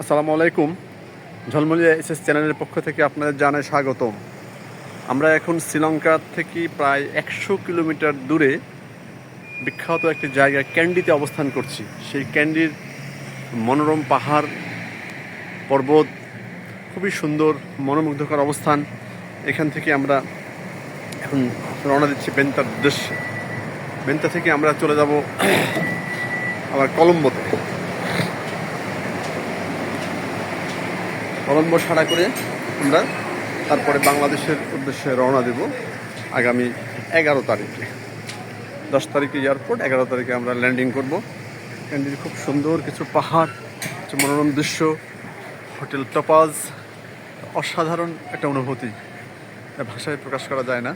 আসসালামু আলাইকুম। ঝলমলিয়া এসএস চ্যানেলের পক্ষ থেকে আপনাদের জানাই স্বাগতম। আমরা এখন শ্রীলঙ্কা থেকে প্রায় একশো কিলোমিটার দূরে বিখ্যাত একটি জায়গা ক্যান্ডিতে অবস্থান করছি। সেই ক্যান্ডির মনোরম পাহাড়, পর্বত, খুবই সুন্দর, মনোমুগ্ধকর অবস্থান। এখান থেকে আমরা এখন রওনা দিচ্ছি বেন্তার উদ্দেশ্যে। বেন্তা থেকে আমরা চলে যাব আবার কলম্বোতে। কলম্বো সাড়া করে আমরা তারপরে বাংলাদেশের উদ্দেশ্যে রওনা দেব আগামী এগারো তারিখে। দশ তারিখে এয়ারপোর্ট, এগারো তারিখে আমরা ল্যান্ডিং করব। ল্যান্ডিং খুব সুন্দর, কিছু পাহাড়, কিছু মনোরম দৃশ্য, হোটেল টপাজ, অসাধারণ একটা অনুভূতি। ভাষায় প্রকাশ করা যায় না।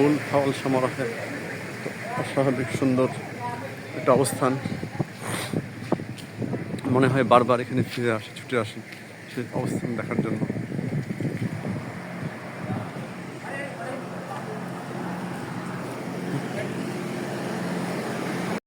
ফুল, ফল সমারোহে অস্বাভাবিক, সুন্দর একটা অবস্থান। মনে হয় বারবার এখানে ফিরে আসি, ছুটে আসি সেই অবস্থান দেখার জন্য।